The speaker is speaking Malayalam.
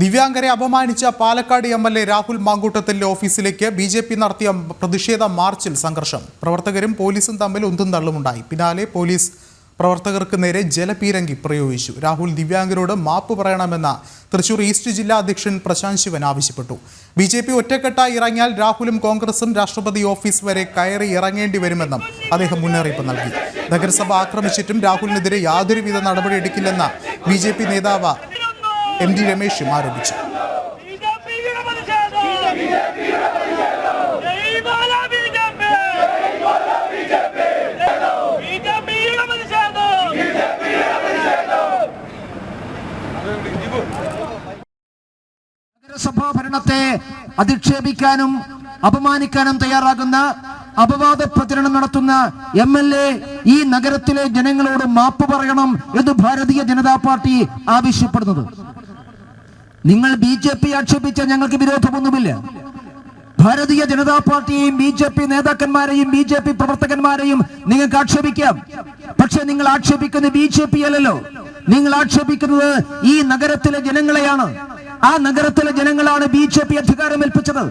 ദിവ്യാംഗരെ അപമാനിച്ച Palakkad M L A Rahul മാങ്കൂട്ടത്തിന്റെ ഓഫീസിലേക്ക് ബി ജെ പി നടത്തിയ പ്രതിഷേധ മാർച്ചിൽ സംഘർഷം. പ്രവർത്തകരും പോലീസും തമ്മിൽ ഉന്തും തള്ളുമുണ്ടായി. പിന്നാലെ പോലീസ് പ്രവർത്തകർക്ക് നേരെ ജലപീരങ്കി പ്രയോഗിച്ചു. രാഹുൽ ദിവ്യാംഗരോട് മാപ്പ് പറയണമെന്ന തൃശൂർ ഈസ്റ്റ് ജില്ലാ അധ്യക്ഷൻ പ്രശാന്ത് ശിവൻ ആവശ്യപ്പെട്ടു. ബി ജെ പി ഒറ്റക്കെട്ടായി ഇറങ്ങിയാൽ രാഹുലും കോൺഗ്രസും രാഷ്ട്രപതി ഓഫീസ് വരെ കയറി ഇറങ്ങേണ്ടി വരുമെന്നും അദ്ദേഹം മുന്നറിയിപ്പ് നൽകി. നഗരസഭ ആക്രമിച്ചിട്ടും രാഹുലിനെതിരെ യാതൊരുവിധ നടപടിയെടുക്കില്ലെന്ന ബി ജെ പി നേതാവ് എം ഡി രമേശും ആരോപിച്ചു. നഗരസഭാ ഭരണത്തെ അധിക്ഷേപിക്കാനും അപമാനിക്കാനും തയ്യാറാകുന്ന അപവാദ പ്രചരണം നടത്തുന്ന എം എൽ എ ഈ നഗരത്തിലെ ജനങ്ങളോട് മാപ്പ് പറയണം എന്ന് ഭാരതീയ ജനതാ പാർട്ടി ആവശ്യപ്പെടുന്നത്. നിങ്ങൾ ബി ജെ പി ആക്ഷേപിച്ച ഞങ്ങൾക്ക് വിരോധമൊന്നുമില്ല. ഭാരതീയ ജനതാ പാർട്ടിയെയും ബി ജെ പി നേതാക്കന്മാരെയും ബി ജെ പി പ്രവർത്തകന്മാരെയും നിങ്ങൾക്ക് ആക്ഷേപിക്കാം. പക്ഷെ നിങ്ങൾ ആക്ഷേപിക്കുന്നത് ബി ജെ പി അല്ലല്ലോ. നിങ്ങൾ ആക്ഷേപിക്കുന്നത് ഈ നഗരത്തിലെ ജനങ്ങളെയാണ്. ആ നഗരത്തിലെ ജനങ്ങളാണ് ബി ജെ പി അധികാരം ഏൽപ്പിച്ചത്